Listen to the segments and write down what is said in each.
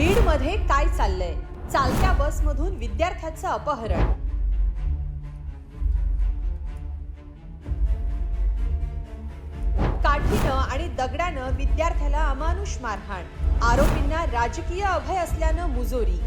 बीडमध्ये काय चाललंय? चालत्या बसमधून विद्यार्थ्याचं अपहरण. काठीनं आणि दगडानं विद्यार्थ्याला अमानुष मारहाण. आरोपींना राजकीय अभय असल्यानं मुजोरी.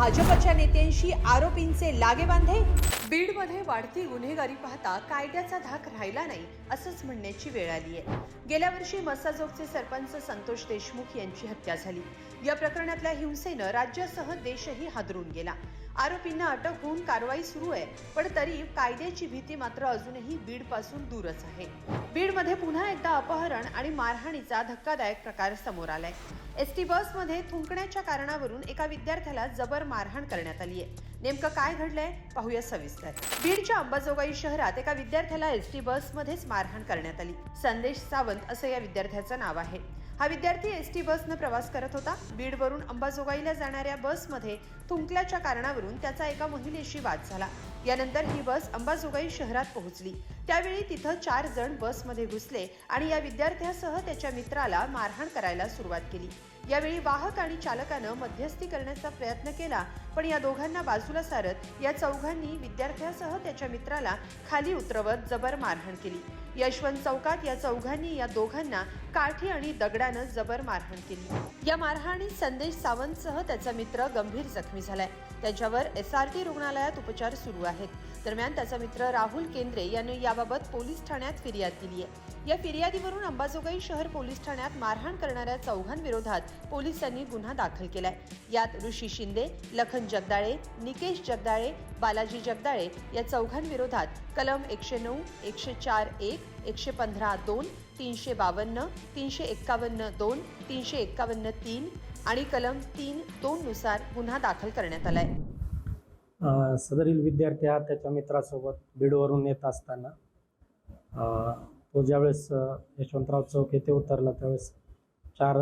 भाजपच्या नेत्यांशी आरोपींचे लागेबांधे बीडमध्ये वाढती गुन्हेगारी पाहता कायद्याचा धाक राहिला नाही असंच म्हणण्याची वेळ आली आहे. गेल्या वर्षी मसाजोगचे सरपंच संतोष देशमुख यांची हत्या झाली. या प्रकरणातल्या हिंसेनं राज्यासह देशही हादरून गेला. आरोपींना अटक होऊन कारवाई सुरू आहे पण तरी कायद्याची भीती मात्र अजूनही बीडपासून दूरच आहे. बीडमध्ये पुन्हा एकदा अपहरण आणि मारहाणीचा धक्कादायक प्रकार समोर आलाय. एस टी बसमध्ये थुंकण्याच्या कारणावरून एका विद्यार्थ्याला जबर मारहाण करण्यात आली आहे नेमकं काय घडलंय पाहूया सविस्तर. बीडच्या अंबाजोगाई शहरात एका विद्यार्थ्याला एस टी बसमध्येच मारहाण करण्यात आली. संदेश सावंत असं या विद्यार्थ्याचं नाव आहे. हा विद्यार्थी एस टी बसनं प्रवास करत होता. बीडवरून अंबाजोगाईला जाणाऱ्या बसमध्ये थुंकल्याच्या कारणावरून त्याचा एका महिलेशी वाद झाला. यानंतर ही बस अंबाजोगाई शहरात पोहोचली. त्यावेळी तिथं चार जण बसमध्ये घुसले आणि या विद्यार्थ्यासह त्याच्या मित्राला मारहाण करायला सुरुवात केली. यावेळी वाहक आणि चालकानं मध्यस्थी करण्याचा प्रयत्न केला पण या दोघांना बाजूला सारत या चौघांनी विद्यार्थ्यासह त्याच्या मित्राला खाली उतरवत जबर मारहाण केली. यशवंत चौकात या चौघांनी या दोघांना काठी आणि दगडानं जबर मारहाण केली. या मारहाणीत संदेश सावंतसह त्याचा मित्र गंभीर जखमी झालाय. त्याच्यावर एस आर टी रुग्णालयात उपचार सुरू आहेत. दरम्यान त्याचा मित्र राहुल केंद्रे यांनी या याबाबत पोलीस ठाण्यात फिर्याद दिली आहे या फिर्यादीवरून अंबाजोगाई शहर पोलीस ठाण्यात मारहाण करणाऱ्या चौघांविरोधात पोलिसांनी गुन्हा दाखल केलाय. यात ऋषी शिंदे लखन जगदाळे निकेश जगदाळे बालाजी जगदाळे या चौघांविरोधात कलम एकशे नऊ एकशे चार एक एकशे पंधरा दोन तीनशे बावन्न तीनशे एक्कावन्न दोन तीनशे एक्कावन्न तीन आणि कलम तीन दोन नुसार गुन्हा दाखल करण्यात आलाय. सदरील विद्यार्थी हा त्याच्या मित्रासोबत बीडवरून येत असताना. तो ज्यावेळेस यशवंतराव चौक येथे उतरला त्यावेळेस चार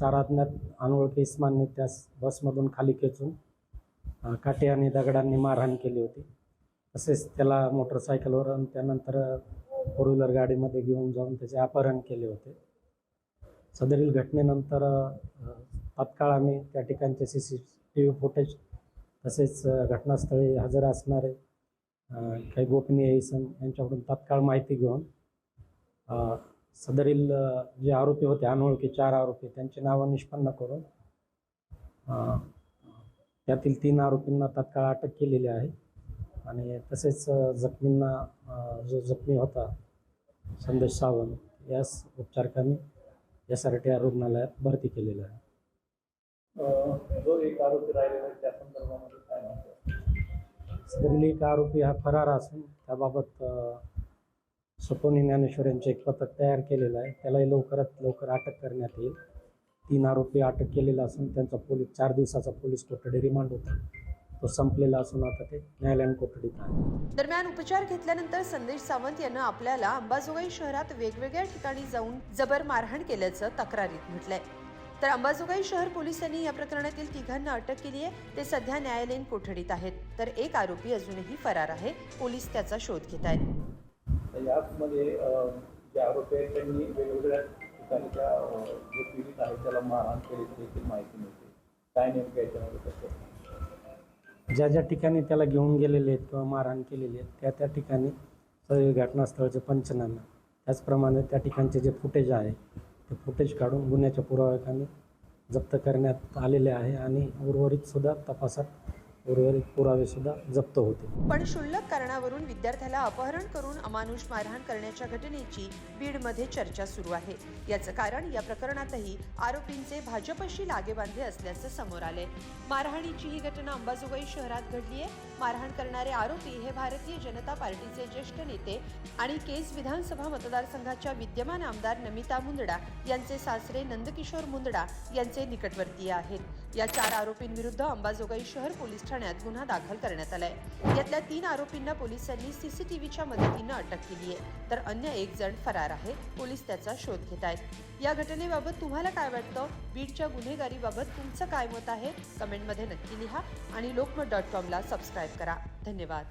चार अज्ञात अनोळखी इस्मानने त्यास बसमधून खाली खेचून काटे काठी आणि दगडांनी मारहाण केली होती. तसेच त्याला मोटरसायकलवर आणि त्यानंतर फोर व्हीलर गाडीमध्ये घेऊन जाऊन त्याचे अपहरण केले होते. सदरील घटनेनंतर तात्काळ आम्ही त्या ठिकाणचे C C T V footage तसेच घटनास्थळी हजर असणारे काही गोपनीय इसम यांच्याकडून तात्काळ माहिती घेऊन सदरील जे आरोपी होते अनोळखी चार आरोपी त्यांची नावं निष्पन्न करून त्यातील तीन आरोपींना तात्काळ अटक केलेली आहे. आणि तसेच जखमींना जो जखमी होता संदेश सावंत यास उपचारकांनी एस आर टी आर रुग्णालयात भरती केलेलं आहे. जो एक आरोपी राहिलेला आहे त्या संदर्भामध्ये काय म्हणतो सदरील एक आरोपी हा फरार असून त्याबाबत सपोनी ज्ञानेश्वरांचे एक पथक तयार केलेलं आहे. त्यालाही लवकरात लवकर अटक करण्यात येईल. तीन आरोपी अटक केलेला असून त्यांचा पोलीस चार दिवसाचा पोलीस कोठडी रिमांड होता. तो संपलेला असून आता ते न्यायालयीन कोठडीत आहे. दरम्यान उपचार घेतल्यानंतर संदेश सावंत यानं आपल्याला अंबाजोगाई शहरात वेगवेगळ्या ठिकाणी जाऊन जबर मारहाण केल्याचं तक्रारीत म्हटलंय. तर अंबाजोगाई शहर पोलिसांनी या प्रकरणातील तिघांना अटक केली आहे. ते सध्या न्यायालयीन कोठडीत आहेत. तर एक आरोपी अजूनही फरार आहे. पोलीस त्याचा शोध घेत आहेत. तर यामध्ये जे आरोपी आहेत त्यांनी वेगवेगळ्या ठिकाणी त्या जे पीडित आहेत त्याला मारहाण केल्याची देखील माहिती मिळते. काय नेमकं याच्यामध्ये कसं ज्या ज्या ठिकाणी त्याला घेऊन गेलेले आहेत किंवा मारहाण केलेली आहेत त्या त्या ठिकाणी सगळे घटनास्थळाचे पंचनामे. त्याचप्रमाणे त्या ठिकाणचे जे फुटेज आहे ते फुटेज काढून गुन्ह्याच्या पुराव्याखाने जप्त करण्यात आलेले आहे आणि उर्वरितसुद्धा तपासात उर्वरित पुरावे सुद्धा जप्त होते. पण क्षुल्लक कारणावरून विद्यार्थ्याला अपहरण करून अमानुष मारहाण करण्याच्या घटनेची बीडमध्ये चर्चा सुरू आहे. याचं कारण या प्रकरणातही आरोपींचे भाजपशी लागेबांधे असल्याचं समोर आले मारहाणीची ही घटना अंबाजोगाई शहरात घडली आहे मारहाण करणारे आरोपी हे भारतीय जनता पार्टीचे ज्येष्ठ नेते आणि केज विधानसभा मतदारसंघाच्या विद्यमान आमदार नमिता मुंदडा यांचे सासरे नंदकिशोर मुंदडा यांचे निकटवर्तीय आहेत. या चार आरोपींविरुद्ध अंबाजोगाई शहर पोलीस ठाण्यात गुन्हा दाखल करण्यात आलाय. यातल्या तीन आरोपींना पोलिसांनी सीसीटीव्हीच्या मदतीनं अटक केली आहे. तर अन्य एक जण फरार आहे. पोलीस त्याचा शोध घेत आहेत. या घटनेबाबत तुम्हाला काय वाटतं? बीडच्या गुन्हेगारीबाबत तुमचं काय मत आहे? कमेंटमध्ये नक्की लिहा आणि लोकमत डॉट कॉमला सबस्क्राईब करा. धन्यवाद.